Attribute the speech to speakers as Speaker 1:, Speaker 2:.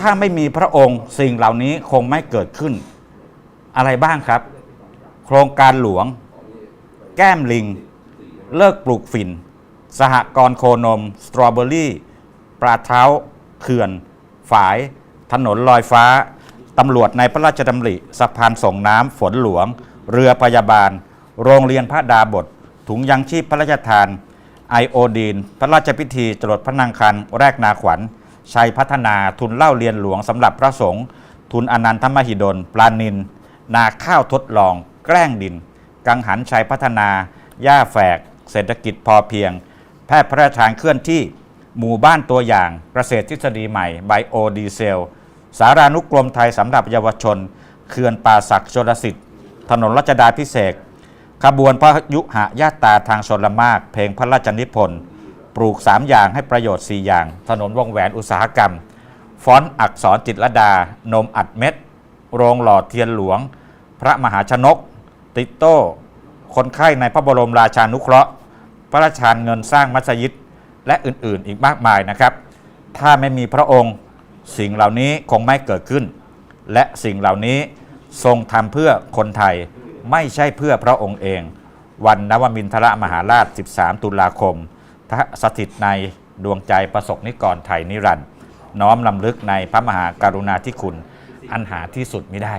Speaker 1: ถ้าไม่มีพระองค์สิ่งเหล่านี้คงไม่เกิดขึ้น อะไรบ้างครับ โครงการหลวง แก้มลิง เลิกปลูกฝิ่น สหกรณ์โคนม สตรอเบอรี่ปลาเท้าเขื่อน ฝาย ถนนลอยฟ้า ตำรวจในพระราชดำริสะพานส่งน้ำฝนหลวง เรือพยาบาล โรงเรียนพระดาบท ถุงยังชีพพระราชทานไอโอดีน พระราชพิธีจรดพระนางคันแรกนาขวัญ ชัยพัฒนาทุนเล่าเรียนหลวงสำหรับพระสงฆ์ทุนอนันทมหิดล ปลานิน นาข้าวทดลอง แกล้งดิน กังหันชัยพัฒนา ย่าแฝก เศรษฐกิจพอเพียง แพทย์พระราชทานเคลื่อนที่ หมู่บ้านตัวอย่างเกษตรทฤษฎีใหม่ไบโอดีเซล สารานุกรมไทยสำหรับเยาวชน เขื่อนป่าศักดิ์ชลสิทธิ์ ถนนรัชดาพิเศษขบวนพระยุหะญาตาทางชนละมาก เพลงพระราชนิพนธ์ ปลูก 3 อย่างให้ประโยชน์ 4 อย่าง ถนนวงแหวนอุตสาหกรรม ฟอนต์อักษรจิตรดา นมอัดเม็ด โรงหล่อเทียนหลวง พระมหาชนก ติโต้ คนไข้ในพระบรมราชานุเคราะห์ พระราชทานเงินสร้างมัสยิด และอื่นๆ อีกมากมายนะครับ ถ้าไม่มีพระองค์สิ่งเหล่านี้คงไม่เกิดขึ้น และสิ่งเหล่านี้ทรงทำเพื่อคนไทยไม่ใช่เพื่อพระองค์เอง วันนวมินทรมหาราช 13 ตุลาคม สถิตในดวงใจประสบนิกรไทยนิรันดร์น้อมลำลึกในพระมหากรุณาธิคุณ อันหาที่สุดไม่ได้